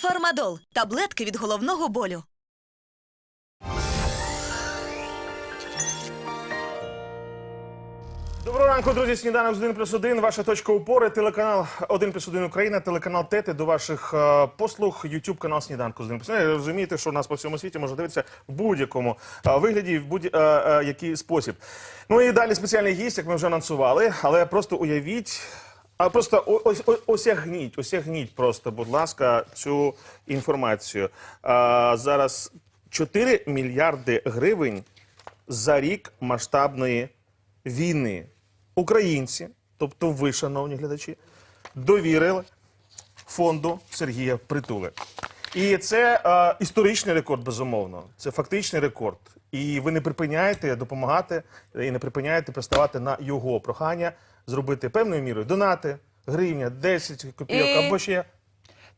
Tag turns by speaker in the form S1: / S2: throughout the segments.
S1: Фармадол таблетки від головного болю.
S2: Доброго ранку, друзі. Сніданок з 1 плюс 1. Ваша точка опори. Телеканал 1 плюс 1 Україна, телеканал ТЕТи до ваших е, послуг. Ютуб канал Сніданку з 1 плюс 1. Розумієте, що нас по всьому світі можна дивитися в будь-якому е, вигляді, в будь-який спосіб. Ну і далі спеціальний гість, як ми вже анонсували, але просто уявіть. А просто осягніть, осягніть просто, будь ласка, цю інформацію. А, зараз 4 мільярди гривень за рік масштабної війни. Українці, тобто ви, шановні глядачі, довірили фонду Сергія Притули. І це е, історичний рекорд, безумовно. Це фактичний рекорд. І ви не припиняєте допомагати і не припиняєте приставати на його прохання зробити певною мірою донати, гривня, 10 копійок
S3: І-
S2: або ще.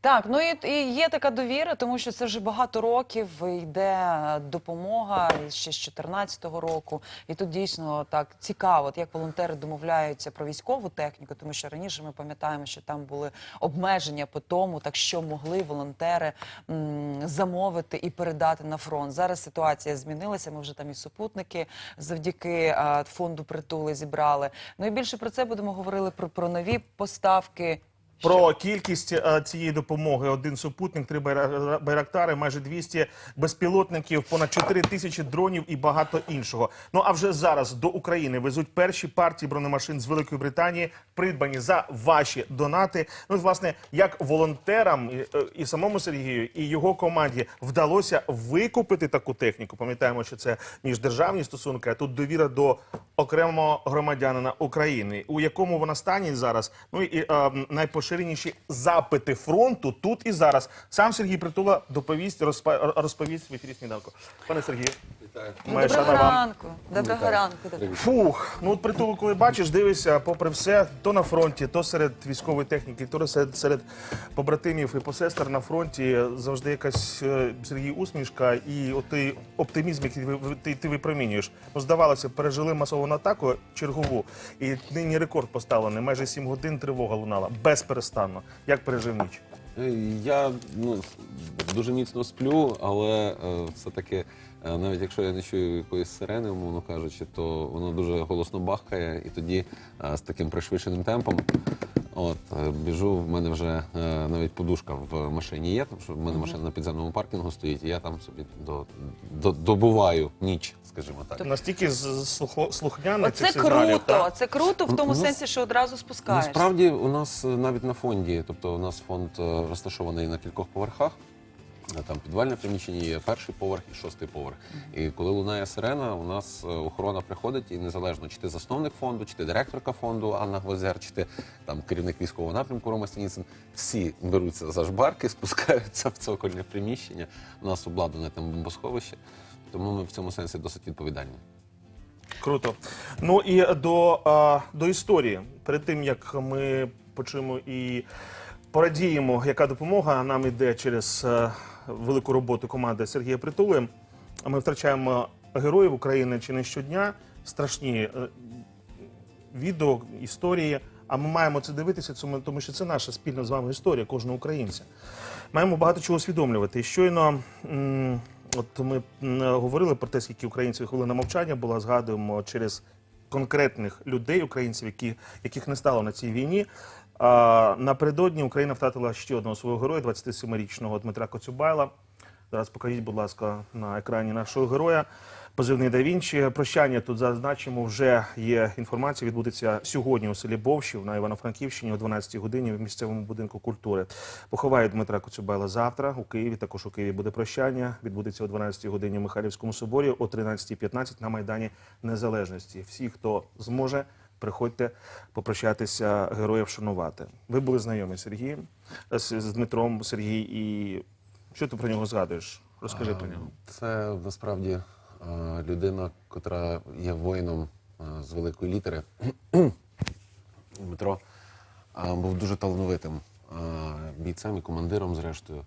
S3: Так, ну і, і є така довіра, тому що це вже багато років йде допомога ще з 2014 року. І тут дійсно так цікаво, як волонтери домовляються про військову техніку, тому що раніше ми пам'ятаємо, що там були обмеження по тому, так що могли волонтери м, замовити і передати на фронт. Зараз ситуація змінилася. Ми вже там і супутники завдяки а, фонду притули зібрали. Ну і більше про це будемо говорили про, про нові поставки.
S2: Про кількість е, цієї допомоги: один супутник, три байра- байрактари, майже 200 безпілотників, понад 4 тисячі дронів і багато іншого. Ну а вже зараз до України везуть перші партії бронемашин з Великої Британії, придбані за ваші донати. Ну, власне, як волонтерам і, е, і самому Сергію, і його команді вдалося викупити таку техніку. Пам'ятаємо, що це міждержавні стосунки, а тут довіра до окремого громадянина України, у якому вона стані зараз. Ну і е, найпоширеніші запити фронту тут і зараз. Сам Сергій Притула доповість, розповість в ефірі сніданку. Пане Сергію,
S3: Ну,
S2: моя
S3: доброго
S2: шана вам.
S3: ранку. Доброго ранку.
S2: Фух, ну от притулу, коли бачиш, дивишся, попри все, то на фронті, то серед військової техніки, то серед, серед побратимів і посестер на фронті завжди якась е, Сергій усмішка і той оптимізм, який ви- ви- ти, ти випромінюєш. Ну, здавалося, пережили масовану атаку чергову, і нині рекорд поставлений. Майже 7 годин тривога лунала безперестанно. Як пережив ніч?
S4: Е, Я ну, дуже міцно сплю, але е, все-таки, е, навіть якщо я не чую якоїсь сирени, умовно кажучи, то воно дуже голосно бахкає, і тоді е, з таким пришвидшеним темпом. От, е, біжу, в мене вже е, навіть подушка в машині є, тому що в мене машина на підземному паркінгу стоїть, і я там собі до, до, добуваю ніч, скажімо так.
S2: Настільки слухняний
S3: Оце
S2: цих сигналів,
S3: круто.
S2: Та?
S3: Це круто в
S4: Ну,
S3: тому
S4: нас,
S3: сенсі, що одразу спускаєш.
S4: Насправді у нас е, навіть на фонді, тобто у нас фонд розташований на кількох поверхах. Е, Там підвальне приміщення є перший поверх і шостий поверх. І коли лунає сирена, у нас е, охорона приходить, і незалежно чи ти засновник фонду, чи ти директорка фонду Анна Гвоздяр, чи ти там керівник військового напрямку Рома Стініцин, всі беруться за жбарки, спускаються в цокольне приміщення. У нас обладнане там бомбосховище, тому ми в цьому сенсі досить відповідальні.
S2: Круто. Ну і до, а, до історії. Перед тим як ми почуємо і порадіємо, яка допомога нам йде через е, велику роботу команди Сергія Притули. Ми втрачаємо героїв України чи не щодня. Страшні е, відео, історії. А ми маємо це дивитися, тому що це наша спільна з вами історія, кожного українця. Маємо багато чого усвідомлювати. І щойно от ми говорили про те, скільки українців хвилина мовчання була, згадуємо через конкретних людей, українців, які, яких не стало на цій війні. Напередодні Україна втратила ще одного свого героя, 27-річного Дмитра Коцюбайла. Зараз покажіть, будь ласка, на екрані нашого героя. Позивний да Вінчі. Прощання тут зазначимо. Вже є інформація. Відбудеться сьогодні у селі Бовщів на Івано-Франківщині о 12-й годині в місцевому будинку культури. Поховають Дмитра Коцюбайла завтра у Києві. Також у Києві буде прощання. Відбудеться о 12-й годині в Михайлівському соборі, о 13.15 на Майдані Незалежності. Всі, хто зможе, приходьте попрощатися героїв шанувати. Ви були знайомі з Сергієм з, з Дмитром Сергій. І що ти про нього згадуєш? Розкажи про нього.
S4: Це насправді е, людина, котра є воїном е, з великої літери. Дмитро е, був дуже талановитим е, бійцем і командиром, зрештою.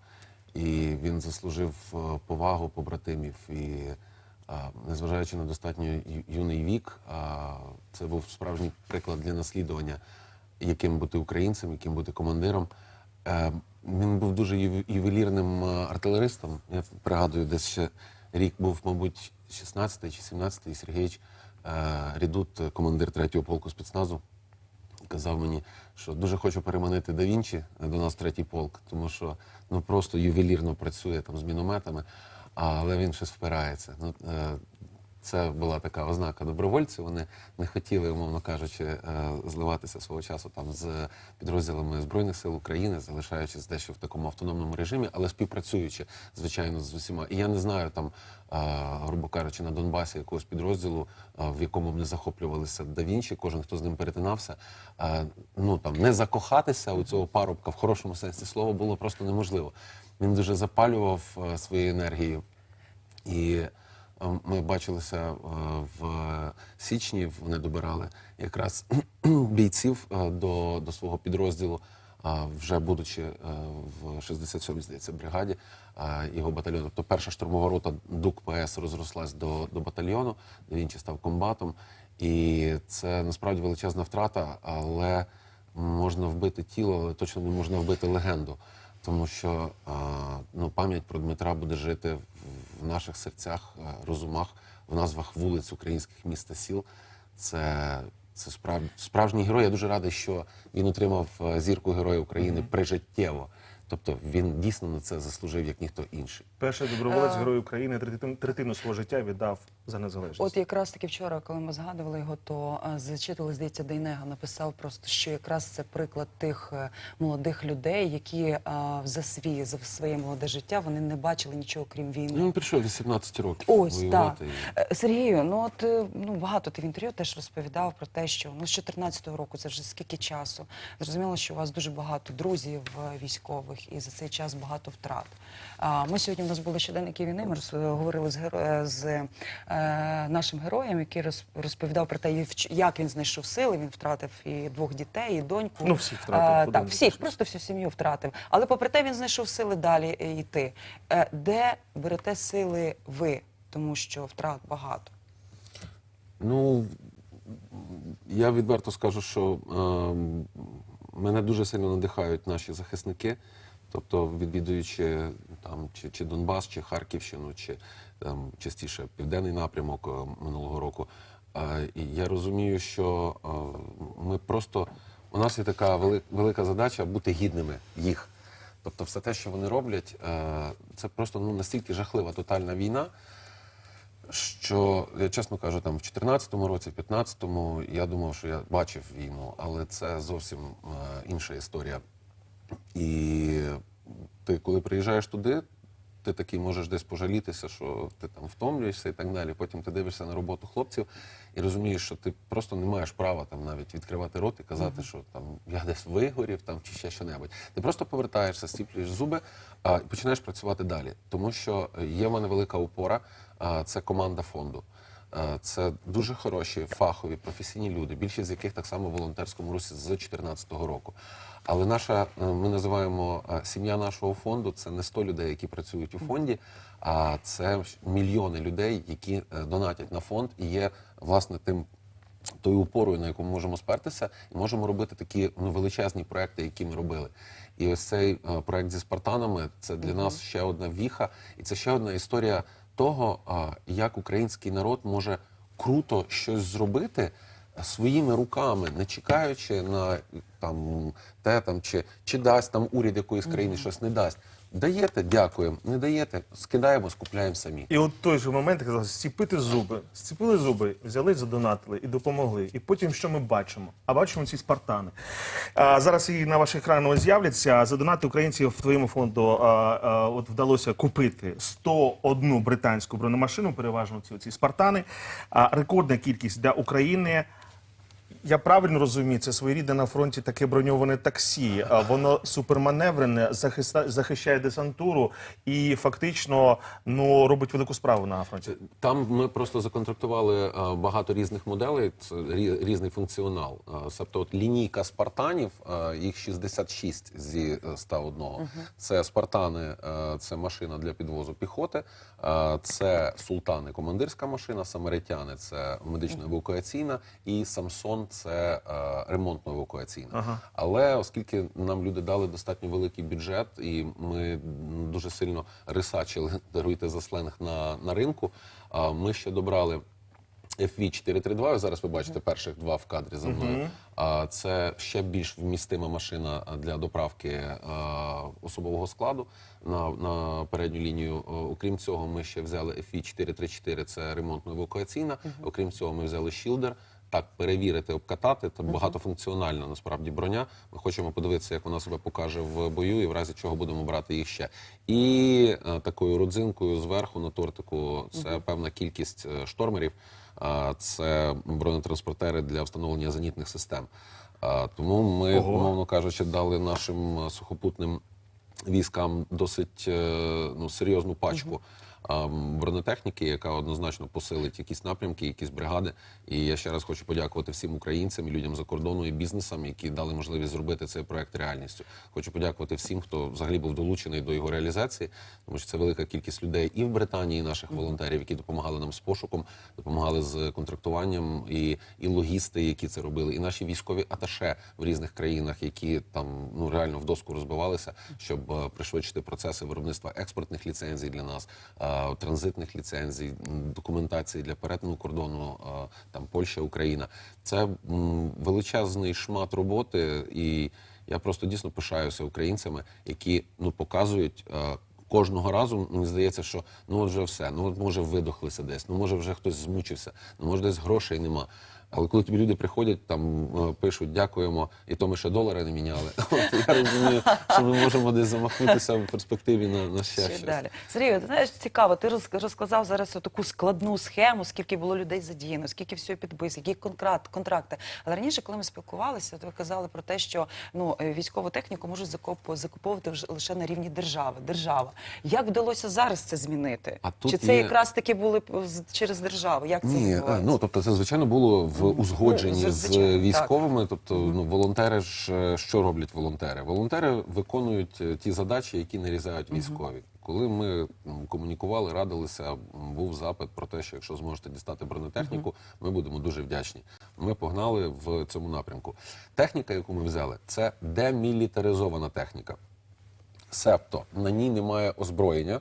S4: І він заслужив е, повагу побратимів. І е, незважаючи на достатньо юний вік, е, це був справжній приклад для наслідування, яким бути українцем, яким бути командиром. Е, Він був дуже ювелірним е, артилеристом. Я пригадую, десь ще рік був, мабуть, 16-й чи 17-й Сергійович е, Рідут, е, командир 3-го полку спецназу, казав мені, що дуже хочу переманити да Вінчі до нас в третій полк, тому що ну просто ювелірно працює там з мінометами, але він щось впирається. Ну, е, це була така ознака добровольців. Вони не хотіли, умовно кажучи, е, зливатися свого часу там з підрозділами Збройних сил України, залишаючись дещо в такому автономному режимі, але співпрацюючи, звичайно, з усіма. І я не знаю там, е, грубо кажучи, на Донбасі якогось підрозділу, в якому б не захоплювалися да Вінчі, кожен, хто з ним перетинався, ну там не закохатися у цього парубка в хорошому сенсі слова було просто неможливо. Він дуже запалював е, своєю енергією. І е, ми бачилися е, в січні, вони добирали якраз бійців до, до свого підрозділу, вже будучи в 67-й, здається, бригаді його батальйону. Тобто перша штурмова рота ДУК ПС розрослась до, до батальйону, він став комбатом. І це насправді величезна втрата, але можна вбити тіло, але точно не можна вбити легенду. Тому що ну, пам'ять про Дмитра буде жити в, в наших серцях, е, розумах, в назвах вулиць українських міст та сіл. Це, це справ, справжній герой. Я дуже радий, що він отримав е, зірку Героя України прижиттєво. Тобто він дійсно на це заслужив, як ніхто інший.
S2: Перший доброволець Герой України третину, третину свого життя віддав за незалежність.
S3: От якраз таки вчора, коли ми згадували його, то е, зачитували, здається, Дейнега написав просто, що якраз це приклад тих е, молодих людей, які е, за свій за своє молоде життя вони не бачили нічого крім війни.
S4: Ну, він прийшов 18 років
S3: Ось так.
S4: воювати.
S3: Сергію, ну от ну багато ти в інтерв'ю теж розповідав про те, що ну з 14-го року це вже скільки часу. Зрозуміло, що у вас дуже багато друзів військових, і за цей час багато втрат. А ми сьогодні у нас були щоденники війни. Ми говорили з з нашим героєм, який розповідав про те, як він знайшов сили. Він втратив і двох дітей, і доньку.
S2: Ну, всіх втратив,
S3: А, так, всіх, просто всю сім'ю втратив. Але попри те, він знайшов сили далі е, йти. Е, Де берете сили ви? Тому що втрат багато.
S4: Ну, я відверто скажу, що е, мене дуже сильно надихають наші захисники. Тобто, відвідуючи там чи, чи Донбас, чи Харківщину, чи там частіше південний напрямок е, минулого року. Е, і я розумію, що е, ми просто у нас є така велика задача бути гідними їх. Тобто, все те, що вони роблять, це просто ну настільки жахлива тотальна війна що я чесно кажу, там в 14-му році, в 15-му я думав, що я бачив війну, але це зовсім інша історія. І ти, коли приїжджаєш туди, ти такий можеш десь пожалітися, що ти там втомлюєшся і так далі. Потім ти дивишся на роботу хлопців і розумієш, що ти просто не маєш права там навіть відкривати рот і казати, що там я десь вигорів там чи ще що-небудь. Ти просто повертаєшся, стіплюєш зуби а, і починаєш працювати далі. Тому що є в мене велика опора, а, це команда фонду. Е, Це дуже хороші, фахові, професійні люди, більшість з яких так само в волонтерському русі з 2014 року. Але наша, е, ми називаємо е, сім'я нашого фонду, це не 100 людей, які працюють у фонді, а це мільйони людей, які донатять на фонд і є власне тим тою опорою, на яку ми можемо спертися, і можемо робити такі ну, величезні проекти, які ми робили. І ось цей е, проект зі спартанами це для нас ще одна віха, і це ще одна історія того, як український народ може круто щось зробити своїми руками, не чекаючи на там те там чи, чи дасть там уряд якоїсь країни щось не дасть. Даєте, дякуємо. Не даєте, скидаємо, скупляємо самі.
S2: І от той же момент, як казали, зціпити зуби. Зціпили зуби, взяли, задонатили і допомогли. І потім що ми бачимо? А бачимо ці спартани. А, зараз і на ваших екранах з'являться. За донати українців в твоєму фонду а, а, от вдалося купити 101 британську бронемашину, переважно ці, ці спартани. А, рекордна кількість для України. Я правильно розумію, це своєрідне на фронті таке броньоване таксі. Воно суперманеврене, захиста- захищає десантуру і фактично ну робить велику справу на фронті.
S4: Там ми просто законтрактували е, багато різних моделей, це різний функціонал. Тобто от лінійка спартанів, е, їх 66 зі е, 101. Це спартани, це машина для підвозу піхоти, це султани, командирська машина, самаритяни, це медично-евакуаційна, і Самсон це е, ремонтно-евакуаційна.
S2: Ага.
S4: Але оскільки нам люди дали достатньо великий бюджет, і ми дуже сильно рисачили, даруйте за сленг на, на ринку, а, ми ще добрали. FV432, зараз ви бачите перших два в кадрі за мною. А це ще більш вмістима машина для доправки е, особового складу на, на передню лінію. Е, Окрім цього, ми ще взяли FV434, це ремонтно-евакуаційна. Окрім цього, ми взяли Shielder. Так, перевірити, обкатати. Це багатофункціональна насправді броня. Ми хочемо подивитися, як вона себе покаже в бою, і в разі чого будемо брати їх ще. І е, такою родзинкою зверху на тортику це певна кількість е, штормерів. А, Це бронетранспортери для встановлення зенітних систем. А, Тому ми,
S2: Ого.
S4: умовно кажучи, дали нашим е, сухопутним військам досить е, ну, серйозну пачку бронетехніки, яка однозначно посилить якісь напрямки, якісь бригади. І я ще раз хочу подякувати всім українцям і людям за кордону і бізнесам, які дали можливість зробити цей проект реальністю. Хочу подякувати всім, хто взагалі був долучений до його реалізації, тому що це велика кількість людей і в Британії, і наших волонтерів, які допомагали нам з пошуком, допомагали з контрактуванням, і, і логісти, які це робили, і наші військові аташе в різних країнах, які там ну реально в доску розбивалися, щоб е, пришвидшити процеси виробництва експортних ліцензій для нас, е, транзитних ліцензій, документації для перетину кордону е, там Польща, Україна. Це величезний шмат роботи, і я просто дійсно пишаюся українцями, які ну показують. е, Кожного разу мені здається, що ну от вже все, ну от може видохлися десь, ну може вже хтось змучився, ну може десь грошей нема. Але коли тобі люди приходять, там е, пишуть дякуємо, і то ми ще долари не міняли. От я розумію, що ми можемо десь замахнутися в перспективі на, на ще,
S3: Ще
S4: щось.
S3: далі. Сергій, ти знаєш, цікаво, ти роз- розказав зараз таку складну схему, скільки було людей задіяно, скільки всього підпис, які контракт, контракти. Але раніше, коли ми спілкувалися, то ви казали про те, що ну, е, військову техніку можуть закуп- закуповувати вже лише на рівні держави. Держава. Як вдалося зараз це змінити?
S4: А тут
S3: Чи це
S4: є-
S3: якраз таки були через державу? Як це
S4: Ні, е, ну тобто це звичайно було в узгодженні
S3: Ну,
S4: з військовими. Тобто, ну волонтери ж е, що роблять волонтери? Волонтери виконують е, ті задачі, які нарізають військові. Коли ми комунікували, радилися, був запит про те, що якщо зможете дістати бронетехніку, ми будемо дуже вдячні. Ми погнали в цьому напрямку. Техніка, яку ми взяли, це демілітаризована техніка. Себто на ній немає озброєння.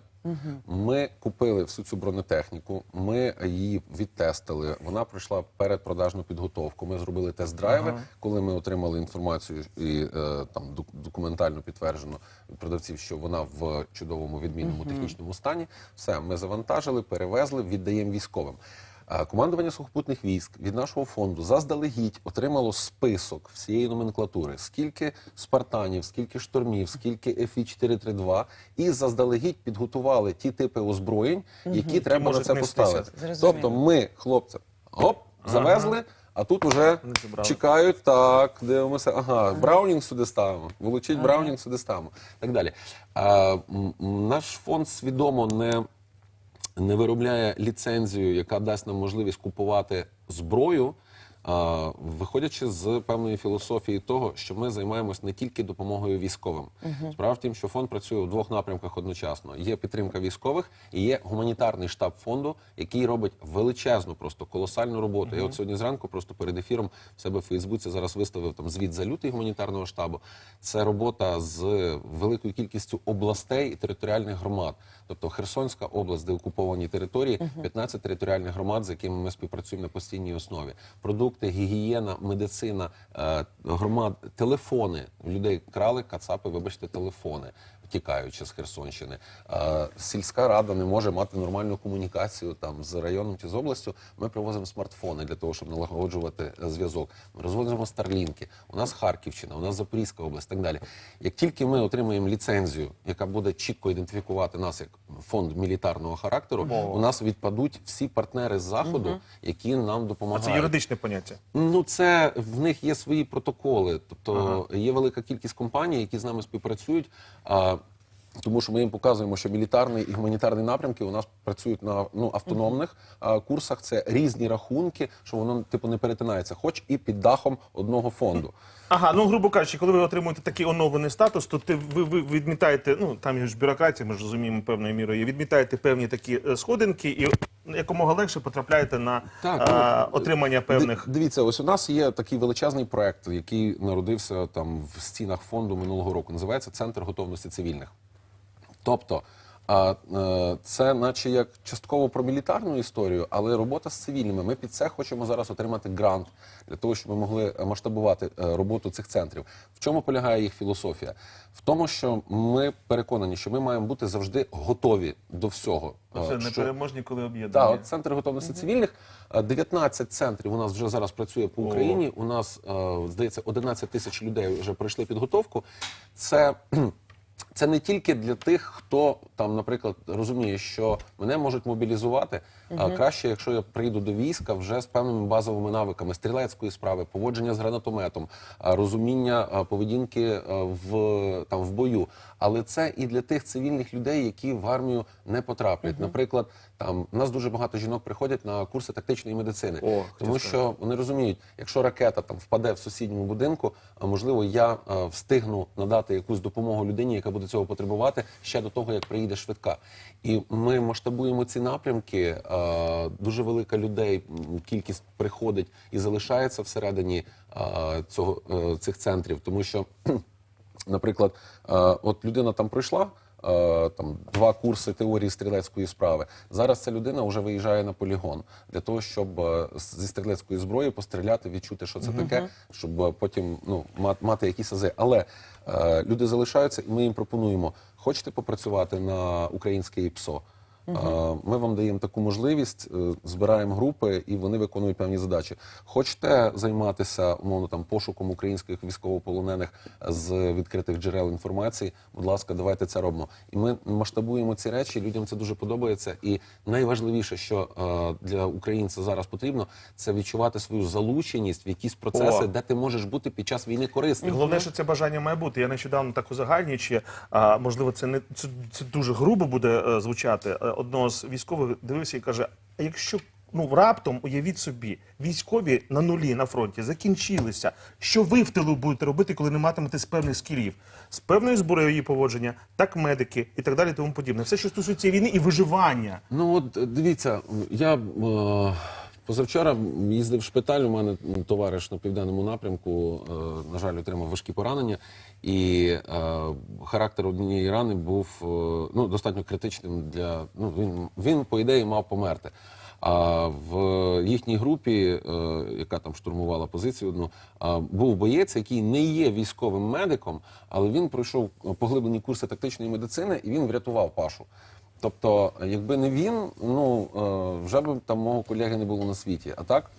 S4: Ми купили всю цю бронетехніку, ми її відтестили. Вона пройшла передпродажну підготовку. Ми зробили тест-драйви. Коли ми отримали інформацію і е, там док- документально підтверджено від продавців, що вона в чудовому відмінному технічному стані. Все, ми завантажили, перевезли, віддаємо військовим. Командування сухопутних військ від нашого фонду заздалегідь отримало список всієї номенклатури, скільки спартанів, скільки штормів, скільки FI-432, і заздалегідь підготували ті типи озброєнь, які треба на це поставити.
S3: Зрозуміло.
S4: Тобто ми, хлопцям, оп, завезли. А тут уже чекають, так, дивимося, ага, Браунінг сюди ставимо, вилучить Браунінг сюди ставимо. Так далі. А, наш фонд свідомо не не виробляє ліцензію, яка дасть нам можливість купувати зброю, виходячи з певної філософії того, що ми займаємось не тільки допомогою військовим. Справа в тім, що фонд працює у двох напрямках одночасно: є підтримка військових і є гуманітарний штаб фонду, який робить величезну, просто колосальну роботу. Я от сьогодні зранку, просто перед ефіром в себе в Фейсбуці зараз виставив там звіт за лютий гуманітарного штабу. Це робота з великою кількістю областей і територіальних громад. Тобто Херсонська область, де окуповані території, 15 територіальних громад, з якими ми співпрацюємо на постійній основі. Продукти, гігієна, медицина, е, громад, телефони. Людей крали кацапи, вибачте, телефони. Тікаючи з Херсонщини, Е, сільська рада не може мати нормальну комунікацію там з районом чи з областю. Ми привозимо смартфони для того, щоб налагоджувати е, зв'язок. Ми розвозимо старлінки. У нас Харківщина, у нас Запорізька область, так далі. Як тільки ми отримаємо ліцензію, яка буде чітко ідентифікувати нас як фонд мілітарного характеру, у нас відпадуть всі партнери з заходу, які нам допомагають.
S2: А це юридичне поняття.
S4: Ну, це в них є свої протоколи. Тобто є велика кількість компаній, які з нами співпрацюють. А, тому що ми їм показуємо, що мілітарний і гуманітарний напрямки у нас працюють на ну, автономних а, курсах. Це різні рахунки, що воно типу не перетинається, хоч і під дахом одного фонду.
S2: Ага, ну грубо кажучи, коли ви отримуєте такий оновлений статус, то ти ви, ви відмітаєте, ну там є ж бюрократія, ми ж розуміємо певною мірою, відмітаєте певні такі е, сходинки, і якомога легше потрапляєте на
S4: Так,
S2: а,
S4: ну,
S2: отримання певних.
S4: Дивіться, ось у нас є такий величезний проект, який народився там в стінах фонду минулого року. Називається Центр готовності цивільних. Тобто, е, це наче як частково про мілітарну історію, але робота з цивільними. Ми під це хочемо зараз отримати грант для того, щоб ми могли масштабувати е, роботу цих центрів. В чому полягає їх філософія? В тому, що ми переконані, що ми маємо бути завжди готові до всього.
S2: Це
S4: е, що-
S2: непереможні, коли
S4: так, от центр готовності цивільних. е, 19 центрів у нас вже зараз працює по Україні. У нас здається 11 тисяч людей вже пройшли підготовку. Це це не тільки для тих, хто там, наприклад, розуміє, що мене можуть мобілізувати. А краще, якщо я прийду до війська вже з певними базовими навиками стрілецької справи, поводження з гранатометом, а, розуміння а, поведінки а, в там в бою. Але це і для тих цивільних людей, які в армію не потраплять. Наприклад, там у нас дуже багато жінок приходять на курси тактичної медицини,
S2: О,
S4: тому що вони розуміють, якщо ракета там впаде в сусідньому будинку, а можливо, я а, встигну надати якусь допомогу людині, яка буде цього потребувати ще до того, як приїде швидка. І ми масштабуємо ці напрямки. Дуже велика людей кількість приходить і залишається всередині цього е, цих центрів, тому що Наприклад, е, от людина там пройшла е, там два курси теорії стрілецької справи. Зараз ця людина вже виїжджає на полігон для того, щоб е, зі стрілецької зброї постріляти, відчути, що це таке, щоб е, потім ну мати якісь ази. Але е, люди залишаються, і ми їм пропонуємо: хочете попрацювати на українське ПСО? Е, Ми вам даємо таку можливість, е, збираємо групи і вони виконують певні задачі. Хочете займатися умовно там пошуком українських військовополонених з відкритих джерел інформації? Будь ласка, давайте це робимо. І ми масштабуємо ці речі. Людям це дуже подобається. І найважливіше, що е, для українця зараз потрібно, це відчувати свою залученість в якісь процеси,
S2: О.
S4: де ти можеш бути під час війни
S2: І
S4: корисним.
S2: головне, що це бажання має бути. Я нещодавно так узагальнюючи, а можливо, це не це, це дуже грубо буде е, звучати. Одного з військових дивився і каже: а якщо ну раптом уявіть собі, військові на нулі на фронті закінчилися. Що ви в тилу будете робити, коли не матимете з певних скілів, з певною зброєю її поводження, так медики і так далі, тому подібне. Все, що стосується війни і виживання.
S4: Ну от дивіться, я е, позавчора їздив в шпиталь. У мене товариш на південному напрямку, е, на жаль, отримав важкі поранення, і е, характер однієї рани був е, ну достатньо критичним для ну він він по ідеї мав померти. А в їхній групі, е, яка там штурмувала позицію, одну а, був боєць, який не є військовим медиком, але він пройшов поглиблені курси тактичної медицини і він врятував Пашу. Тобто, якби не він, ну е, вже б там мого колеги не було на світі. А так,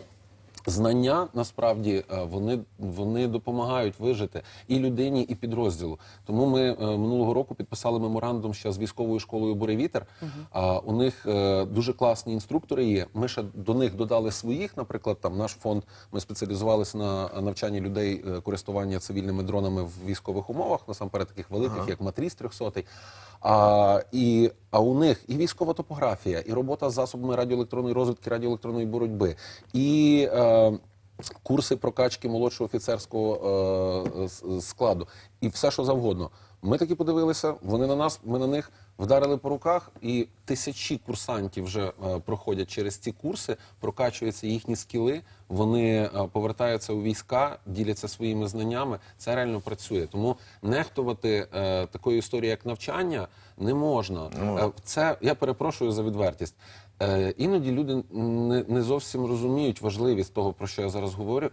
S4: знання насправді е, вони, вони допомагають вижити і людині, і підрозділу. Тому ми е, минулого року підписали меморандум ще з військовою школою Буревітер. А у них е, дуже класні інструктори є. Ми ще до них додали своїх. Наприклад, там наш фонд ми спеціалізувалися на навчанні людей користування цивільними дронами в військових умовах, насамперед таких великих, як Матріс 300 а, і, а у них і військова топографія, і робота з засобами радіоелектронної розвідки, радіоелектронної боротьби, і е, курси прокачки молодшого офіцерського е, складу, і все, що завгодно. Ми таки подивилися, вони на нас, ми на них вдарили по руках, і тисячі курсантів вже е, проходять через ці курси, прокачуються їхні скіли, вони е, повертаються у війська, діляться своїми знаннями. Це реально працює. Тому нехтувати е, такою історією, як навчання, не можна. Е, це я перепрошую за відвертість. Е, іноді люди не, не зовсім розуміють важливість того, про що я зараз говорю.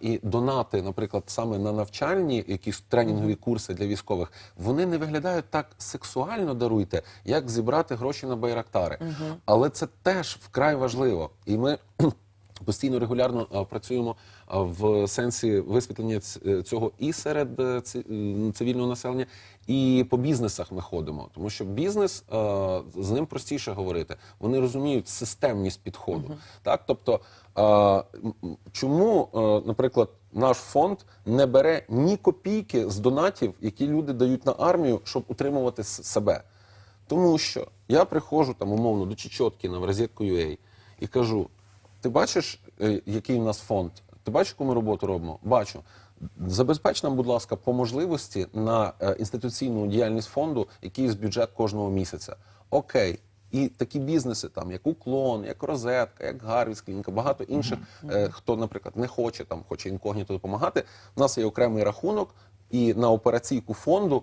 S4: І донати, наприклад, саме на навчальні якісь тренінгові курси для військових, вони не виглядають так сексуально даруйте, як зібрати гроші на байрактари. Але це теж вкрай важливо. І ми постійно регулярно працюємо в сенсі висвітлення е, цього і серед е, цивільного населення, і по бізнесах ми ходимо. Тому що бізнес е, з ним простіше говорити. Вони розуміють системність підходу. Так, тобто, е, чому, е, наприклад, наш фонд не бере ні копійки з донатів, які люди дають на армію, щоб утримувати себе. Тому що я приходжу там умовно до Чечоткіна в розетку.ua і кажу: ти бачиш, е, який в нас фонд? Ти бачиш, яку ми роботу робимо? Бачу. Забезпеч нам, будь ласка, по можливості на е, інституційну діяльність фонду якийсь бюджет кожного місяця. Окей, І такі бізнеси, там як Уклон, як Розетка, як Гарвіс Клініка, багато інших, е, хто, наприклад, не хоче там, хоче інкогніто допомагати. У нас є окремий рахунок, і на операційку фонду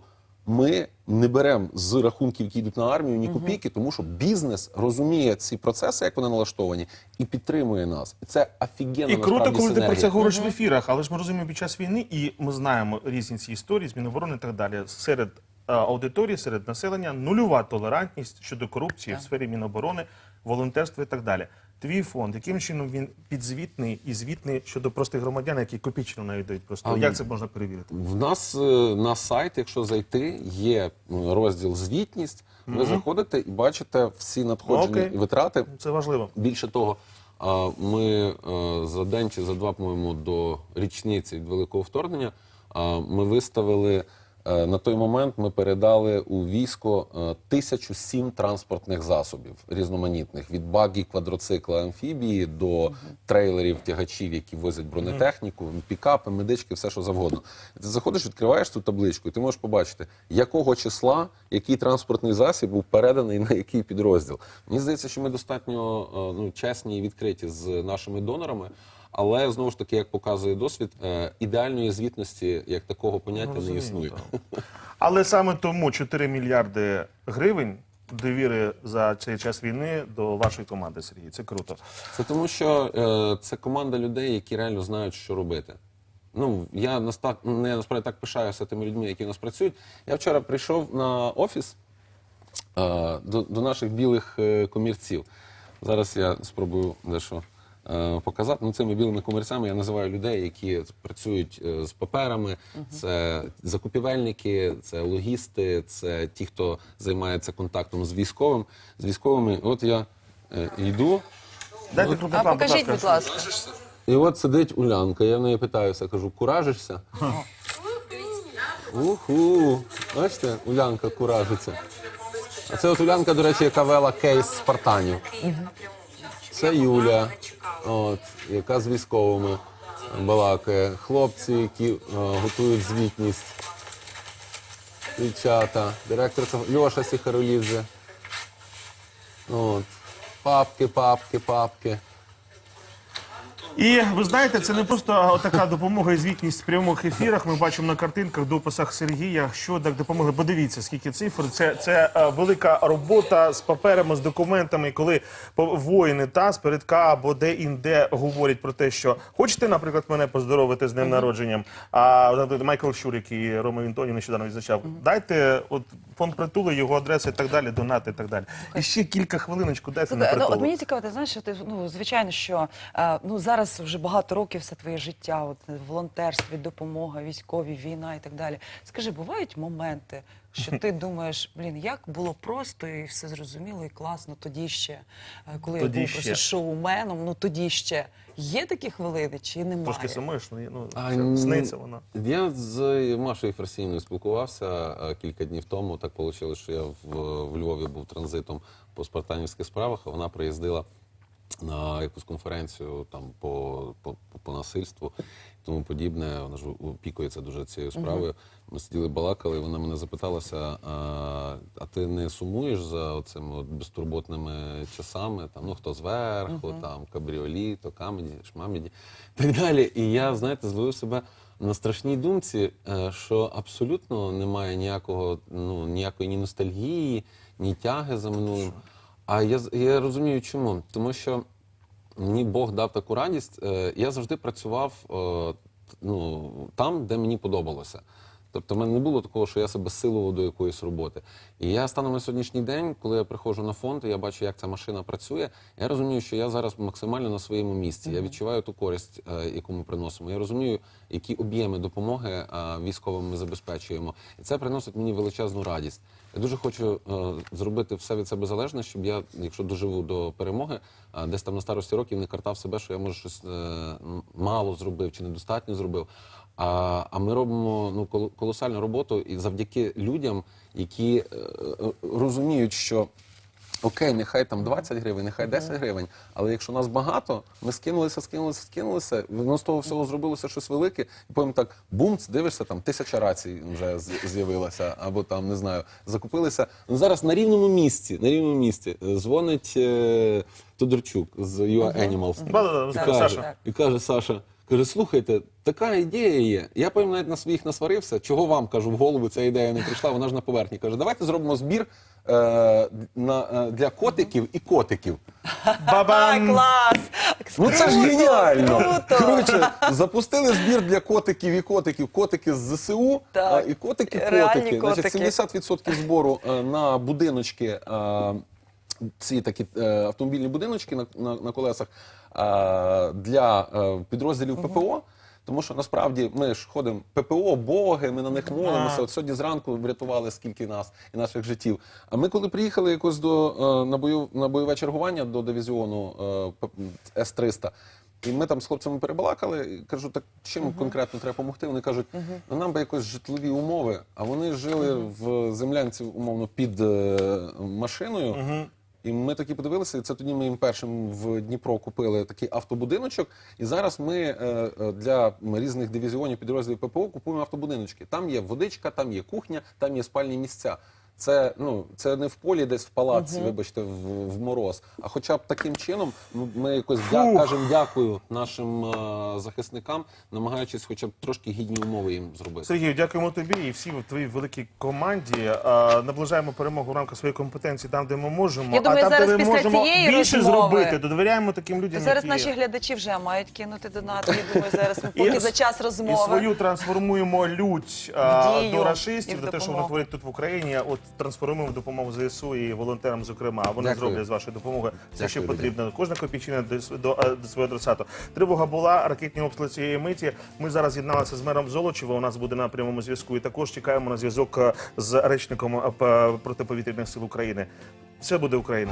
S4: ми не беремо з рахунків, які йдуть на армію, ні копійки, тому що бізнес розуміє ці процеси, як вони налаштовані, і підтримує нас. І це офігенно
S2: І круто, коли ти про це говориш в ефірах, але ж ми розуміємо під час війни, і ми знаємо різні ці історії з Міноборони і так далі. Серед е, аудиторії, серед населення нульова толерантність щодо корупції в сфері Міноборони, волонтерства і так далі. Твій фонд, яким чином він підзвітний і звітний щодо простих громадян, які копійчину навіть дають просто.
S4: А,
S2: Як це можна перевірити?
S4: В нас е, на сайт, якщо зайти, є м, розділ звітність. Ви заходите і бачите всі надходжені
S2: Окей.
S4: витрати.
S2: Це важливо.
S4: Більше того, а, ми е, за день чи за два, по-моєму, до річниці від великого вторгнення а, ми виставили. Е, На той момент ми передали у військо е, 1007 транспортних засобів різноманітних від багі, квадроцикла, амфібії до трейлерів, тягачів, які возять бронетехніку, пікапи, медички, все що завгодно. Ти заходиш, відкриваєш цю табличку, і ти можеш побачити, якого числа який транспортний засіб був переданий на який підрозділ. Мені здається, що ми достатньо е, ну, чесні і відкриті з нашими донорами. Але знову ж таки, як показує досвід, е, ідеальної звітності як такого поняття не існує.
S2: так. Але саме тому 4 мільярди гривень довіри за цей час війни до вашої команди, Сергій. Це круто.
S4: Це тому, що е, це команда людей, які реально знають, що робити. Ну, я наста... не насправді так пишаюся тими людьми, які у нас працюють. Я вчора прийшов на офіс е, до, до наших білих е, комірців. Зараз я спробую дещо показати. Ну, цими білими комірцями я називаю людей, які працюють е, з паперами. Це закупівельники, це логісти, це ті, хто займається контактом з військовим, з військовими. От я е, йду.
S2: Дайте крупний
S3: А покажіть, будь ласка.
S4: І от сидить Улянка, я в неї питаюся, кажу, куражишся? Уху. Бачите, Улянка куражиться. А це от Улянка, до речі, яка вела кейс Спартанів. Це Юля, от, яка з військовими балакає. Хлопці, які е, готують звітність. Дівчата, директорка Льоша Сіхаролідзе. От. Папки, папки, папки.
S2: І ви знаєте, це не просто така допомога і звітність в прямих ефірах. Ми бачимо на картинках, дописах Сергія, що так допомогли. Подивіться, скільки цифр. Це, це е, велика робота з паперами, з документами, коли по- воїни та з передка або де інде говорять про те, що хочете, наприклад, мене поздоровити з днем народженням. А Майкл Щур, який Рома Вінтоні нещодавно відзначав, дайте от фонд притули, його адреса і так далі, донати і так далі. І ще кілька хвилиночку дайте на
S3: Слухай, ну,
S2: притулу.
S3: от мені цікаво, ти знаєш, що ти ну звичайно, що е, ну зараз вже багато років все твоє життя, от в волонтерстві, допомога, військові, війна і так далі. Скажи, бувають моменти, що ти думаєш, блін, як було просто і все зрозуміло і класно тоді ще, е, коли
S2: Тоді
S3: я був
S2: ще.
S3: просто шоуменом, ну тоді ще є такі хвилини чи немає?
S2: Трошки сумуєш, ну, ну
S4: А,
S2: сниться вона.
S4: Я з Машою Ферсійною спілкувався е, кілька днів тому. Так вийшло, що я в, в Львові був транзитом по спартанівських справах, а вона приїздила на якусь конференцію там по, по, по, насильству і тому подібне. Вона ж опікується дуже цією справою. Ми сиділи, балакали, і вона мене запиталася: а, а ти не сумуєш за цими от безтурботними часами? Там ну хто зверху, там кабріолі, то камеді, шмамеді і так далі. І я, знаєте, зловив себе на страшній думці, е, що абсолютно немає ніякого, ну ніякої ні ностальгії, ні тяги за минулим. А я, я розумію, чому. Тому що мені Бог дав таку радість. Е, Я завжди працював е, ну, там, де мені подобалося. Тобто в мене не було такого, що я себе силував до якоїсь роботи. І я станом на сьогоднішній день, коли я приходжу на фонд, і я бачу, як ця машина працює, я розумію, що я зараз максимально на своєму місці. Я відчуваю ту користь, е, яку ми приносимо. Я розумію, які об'єми допомоги військовим ми забезпечуємо. І це приносить мені величезну радість. Я дуже хочу е, зробити все від себе залежне, щоб я, якщо доживу до перемоги, е, десь там на старості років не картав себе, що я може щось е, мало зробив чи недостатньо зробив. А, а ми робимо ну кол- колосальну роботу і завдяки людям, які е, е, розуміють, що Окей, нехай там 20 гривень, нехай 10 гривень. Але якщо нас багато, ми скинулися, скинулися, скинулися, воно з того всього зробилося щось велике, і потім так бумц, дивишся, там тисяча рацій вже з'явилася, або там не знаю, закупилися. Ну зараз на рівному місці, на рівному місці е, дзвонить е, Тодорчук з UA Animals.
S2: Да-да-да,
S4: І каже,
S2: Саша.
S4: і каже Саша. Каже, слухайте, така ідея є. Я потім навіть на своїх насварився. Чого вам кажу в голову ця ідея не прийшла? Вона ж на поверхні. Каже, давайте зробимо збір е, на, е, для котиків і котиків.
S3: А,
S2: Бабам!
S3: клас!
S4: Ну це ж
S3: Круто,
S4: геніально.
S3: круто.
S4: Коротше, запустили збір для котиків і котиків. Котики з ЗСУ
S3: Так.
S4: а, і котики
S3: Реальні
S4: котики. Значить,
S3: котики.
S4: 70% збору е, на будиночки. е, ці такі е, автомобільні будиночки на, на, на колесах е, для е, підрозділів ППО. Тому що насправді ми ж ходимо ППО, боги, ми на них молимося. От сьогодні зранку врятували скільки нас і наших життів. А ми, коли приїхали якось до на бою на бойове чергування до дивізіону е, С-300, і ми там з хлопцями перебалакали. І кажу, так чим конкретно треба допомогти? Вони кажуть, ну нам би якось житлові умови. А вони жили в землянці, умовно, під е, машиною. І ми такі подивилися, і це тоді ми їм першим в Дніпро купили такий автобудиночок. І зараз ми е, е, для різних дивізіонів підрозділів ППО купуємо автобудиночки. Там є водичка, там є кухня, там є спальні місця. Це ну це не в полі, десь в палаці, вибачте, в, в мороз. А хоча б таким чином ну, ми якось дя, кажемо дякую нашим е, захисникам, намагаючись, хоча б трошки гідні умови їм зробити.
S2: Сергію, дякуємо тобі і всій в твоїй великій команді. А, наближаємо перемогу в рамках своєї компетенції там, де ми можемо.
S3: Я думаю,
S2: а там,
S3: зараз
S2: де ми
S3: після
S2: можемо
S3: цієї
S2: більше
S3: розмови-
S2: зробити, довіряємо таким людям.
S3: Зараз
S2: які...
S3: наші глядачі вже мають кинути донати. Я думаю, зараз ми поки
S2: І-
S3: за час
S2: І
S3: розмови.
S2: свою трансформуємо лють а, до
S3: і
S2: рашистів,
S3: в
S2: до те, що вони творять тут в Україні. От трансформуємо в допомогу ЗСУ і волонтерам, зокрема. А Вони
S4: Дякую.
S2: зроблять з вашої допомоги все, що
S4: Дякую,
S2: потрібно. Кожна копійчина до, до, до свого адресату. Тривога була, ракетні обстріли цієї миті. Ми зараз з'єдналися з мером Золочева. У нас буде на прямому зв'язку. І також чекаємо на зв'язок з речником протиповітряних сил України. Все буде Україна.